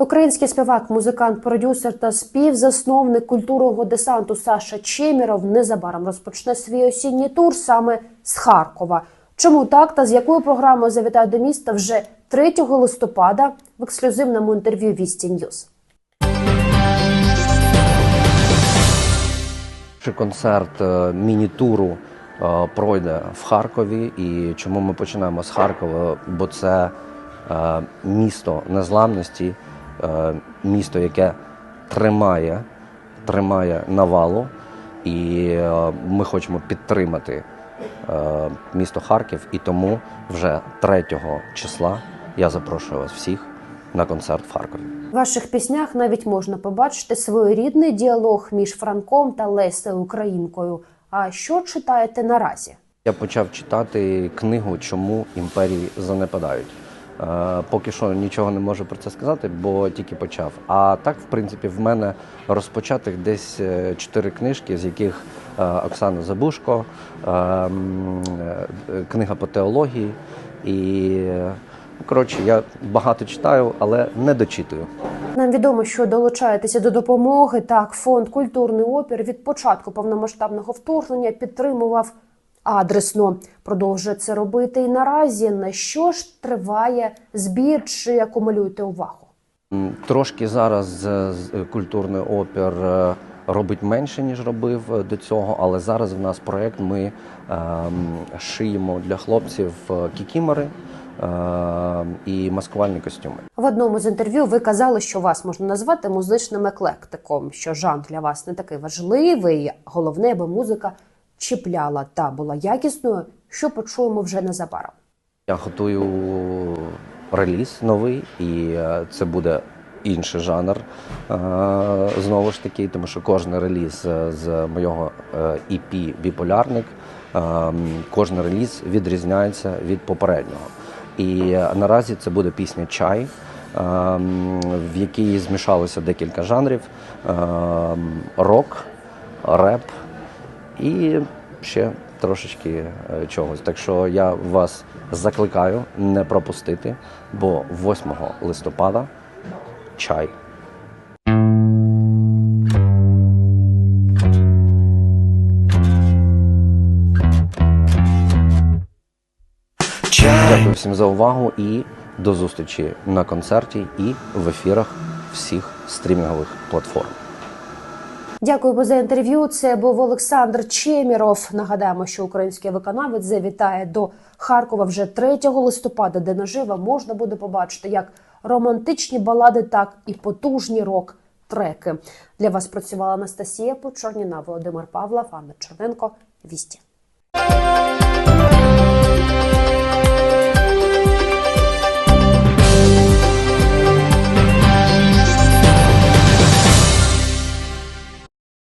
Український співак, музикант, продюсер та співзасновник культурного десанту Саша Чеміров незабаром розпочне свій осінній тур саме з Харкова. Чому так та з якою програмою завітає до міста вже 3 листопада в ексклюзивному інтерв'ю Вісті Ньюз. Концерт е, міні-туру е, пройде в Харкові. І чому ми починаємо з Харкова? Бо це е, місто незламності, місто, яке тримає, тримає навалу, і е, ми хочемо підтримати е, місто Харків. І тому вже 3 числа я запрошую вас всіх на концерт в Харкові. В ваших піснях навіть можна побачити своєрідний діалог між Франком та Лесею Українкою. А що читаєте наразі? Я почав читати книгу Чому імперії занепадають. Е, поки що нічого не можу про це сказати, бо тільки почав. А так, в принципі, в мене розпочатих десь е, чотири книжки, з яких е, Оксана Забушко, книга по теології. І е, коротше, я багато читаю, але не дочитую. Нам відомо, що долучаєтеся до допомоги. Так, фонд культурний опір від початку повномасштабного вторгнення підтримував адресно. Продовжує це робити і наразі. На що ж триває збір чи акумулюєте увагу? Трошки зараз е, культурний опір е, робить менше, ніж робив е, до цього, але зараз в нас проєкт ми шиємо для хлопців кікімори і маскувальні костюми. В одному з інтерв'ю ви казали, що вас можна назвати музичним еклектиком, що жанр для вас не такий важливий. Головне, аби музика чіпляла та була якісною, що почуємо вже незабаром. Я готую реліз новий, і е, це буде інший жанр. е, Знову ж таки, тому що кожен реліз е, з моєго EP Біполярник, кожен реліз відрізняється від попереднього. І наразі це буде пісня Чай. В якій змішалося декілька жанрів: рок, реп і ще трошечки е, чогось. Так що я вас закликаю не пропустити, бо 8 листопада чай. Дякую всім за увагу і до зустрічі на концерті і в ефірах всіх стрімінгових платформ. Дякую за інтерв'ю. Це був Олександр Чеміров. Нагадаємо, що український виконавець завітає до Харкова вже 3 листопада, де наживо можна буде побачити як романтичні балади, так і потужні рок-треки. Для вас працювала Анастасія Почорніна, Володимир Павлов, Анна Черненко. Вісті.